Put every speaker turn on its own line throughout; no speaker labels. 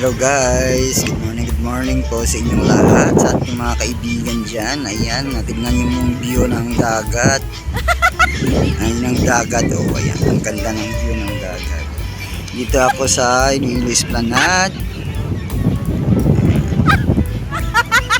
Hello guys, good morning, good morning po sa inyong lahat, sa ating mga kaibigan dyan. Ayan, tignan niyo yung view ng dagat. Ayun ang dagat, oh, ayan, ang ganda ng view ng dagat. Dito ako sa Iloilo Esplanade.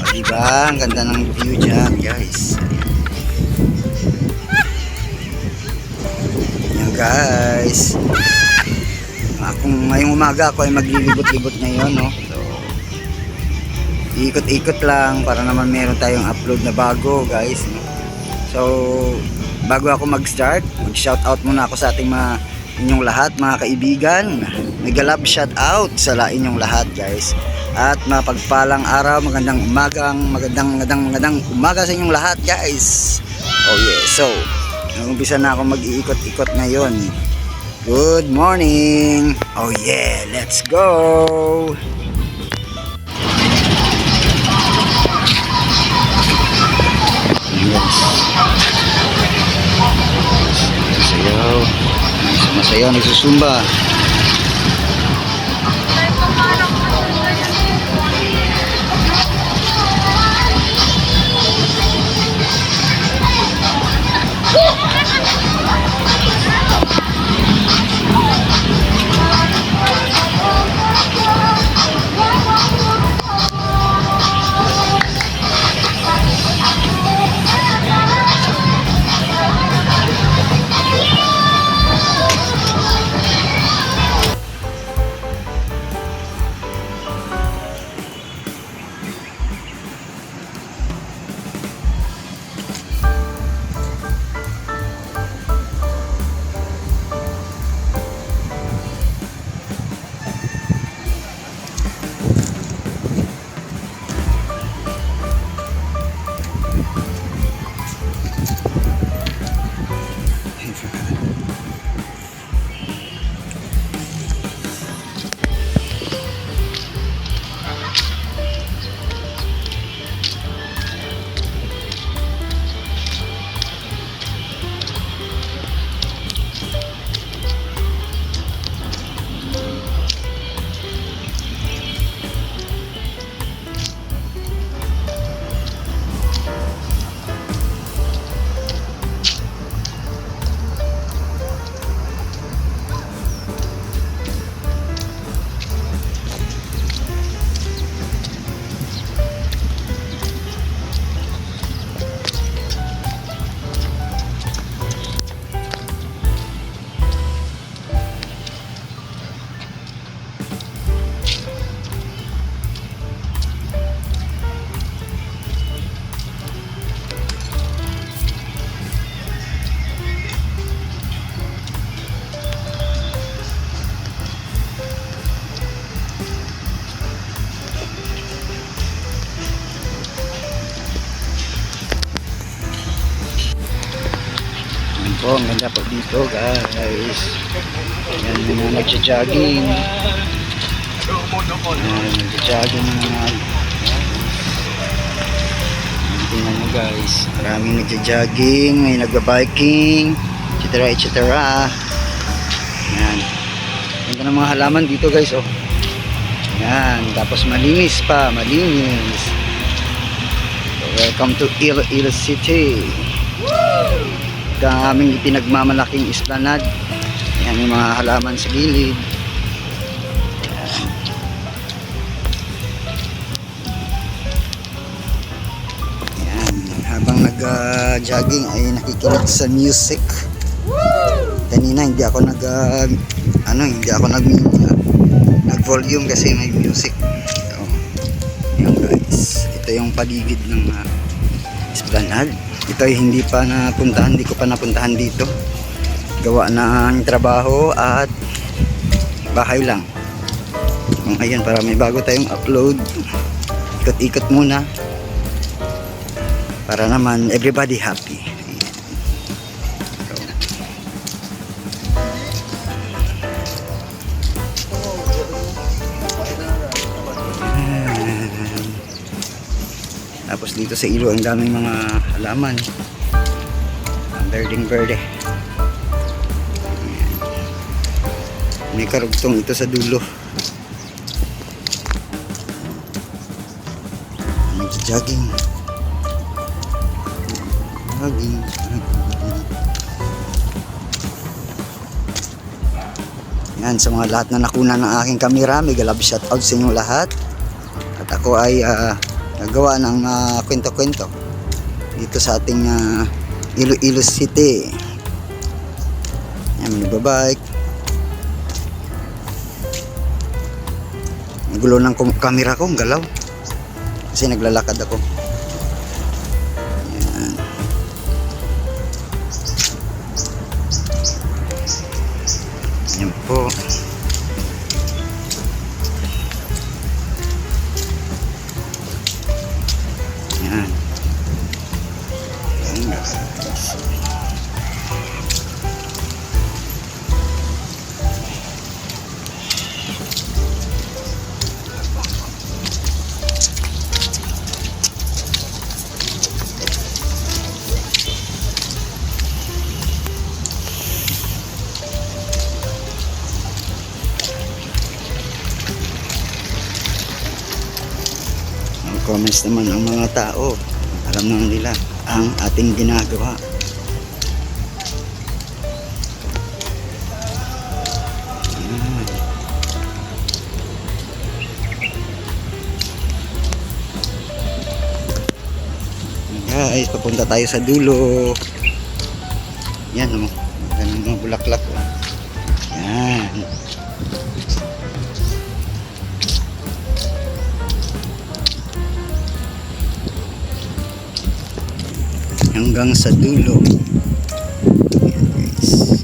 O, diba, ang ganda ng view dyan guys. Ayan guys. Akong ngayong umaga ako ay maglilibot-libot ngayon, no? So, ikot-ikot lang para naman meron tayong upload na bago, guys. No? So, bago ako mag-start, mag-shoutout muna ako sa ating mga inyong lahat, mga kaibigan. Nag-love shoutout sa inyong lahat, guys. At mapagpalang araw, magandang umagang, magandang, magandang, magandang umaga sa inyong lahat, guys. Oh yeah, so, nag-umpisa na ako mag-iikot-ikot ngayon. Good morning! Oh yeah, let's go! Yes. Masayaw. Masayaw, nagsusumba. Yan po, ang ganda po dito guys. Yan mga nagja-jogging. Yan, nagja-jogging na mga Tingnan nyo guys. Maraming nagja-jogging, may nagba-biking, etc. etc. Yan. Ganda ng mga halaman dito guys oh. Yan, tapos malinis pa, malinis. So, welcome to Iloilo City. Ito ang aming pinagmamalaking esplanade. Yan yung mga halaman sa gilid. Yan. Yan. Habang nag-jogging ay nakikinig sa music. Kanina hindi ako nag ah, ano hindi ako nag nag-volume kasi may music. So, yan guys. Ito yung paligid ng uh, esplanade. Ito ay hindi pa napuntahan, hindi ko pa napuntahan dito. Gawa ng trabaho at bahay lang. Kung ayan, para may bago tayong upload. Ikot-ikot muna. Para naman everybody happy. Tapos dito sa ilo ang daming mga halaman. Ang berding berde. Ayan. May karugtong ito sa dulo. Nagja-jogging. Jogging. Yan, sa mga lahat na nakuna ng aking kamera, may galab shout out sa inyo lahat. At ako ay uh, nagawa ng ah, kwento-kwento dito sa ating ah, Iloilo City. Yan, may nagbabike. Gulo ng camera ko, ang galaw. Kasi naglalakad ako. Yan. Yan po. Ang comments naman ng mga tao. Alam naman nila ang ating ginagawa. Guys, papunta tayo sa dulo. Yan, oh. Ganun mga bulaklak. Oh. Yan. Hanggang sa dulo. Ayan guys.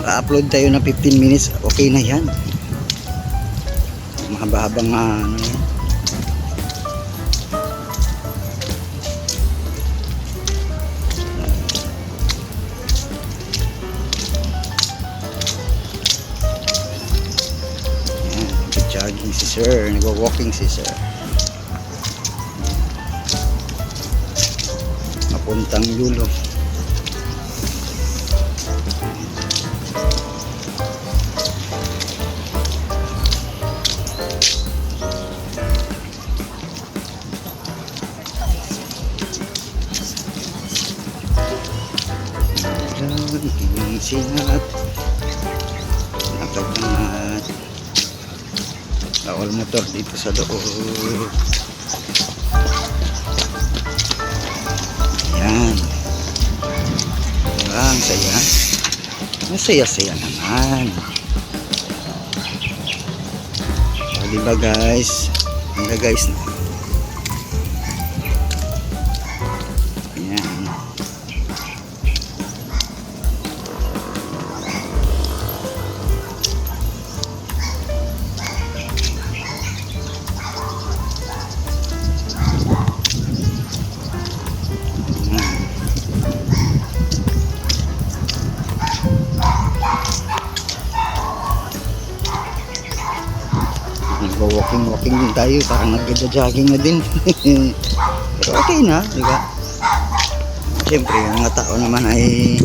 Maka-upload tayo ng 15 minutes, okay na yan. Mahaba-habang ah, ano yan. Ayan, nag-jogging si sir, nag-walking si sir. Mapuntang lulo. Sinat Nakabangat Bawal motor dito sa loob Ang saya. Masaya-saya naman. O, diba guys? Ang guys. Nagwa-walking-walking din tayo, parang nagja-jogging na din. Pero okay na, di ba? Siyempre, ang mga tao naman ay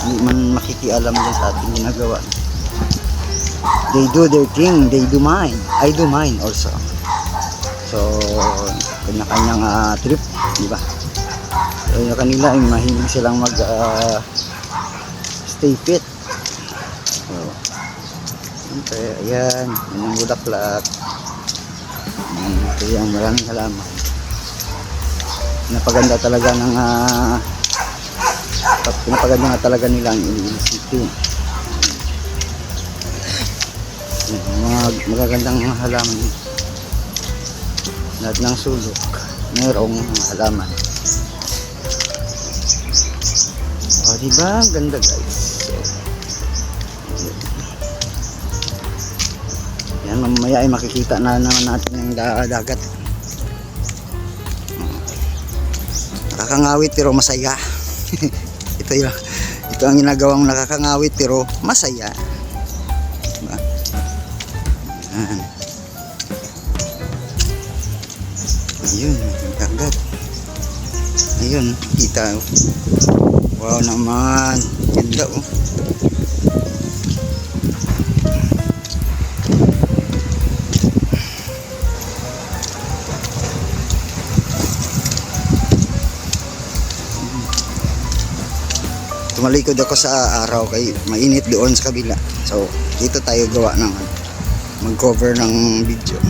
hindi man makikialam din sa ating ginagawa. They do their thing, they do mine. I do mine also. So, kanya-kanyang ah, trip, di ba? So, kanila ay mahilig silang mag ah, stay fit. So, Siyempre, ayan, yan ang bulaklak. Ito yung maraming halaman. Napaganda talaga ng uh, pinapaganda nga talaga nila ang. Ayan, mga magagandang halaman. Lahat ng sulok, mga halaman. O, diba? Ganda guys. Mamaya ay makikita na naman natin yung da- dagat. Nakakangawit pero masaya. ito yung ito ang ginagawang nakakangawit pero masaya. Diba? Ayun, dagat. Ayun, kita. Wow naman. Ganda oh. Tumalikod ako sa araw kay mainit doon sa kabila. So, dito tayo gawa ng ano, mag-cover ng video.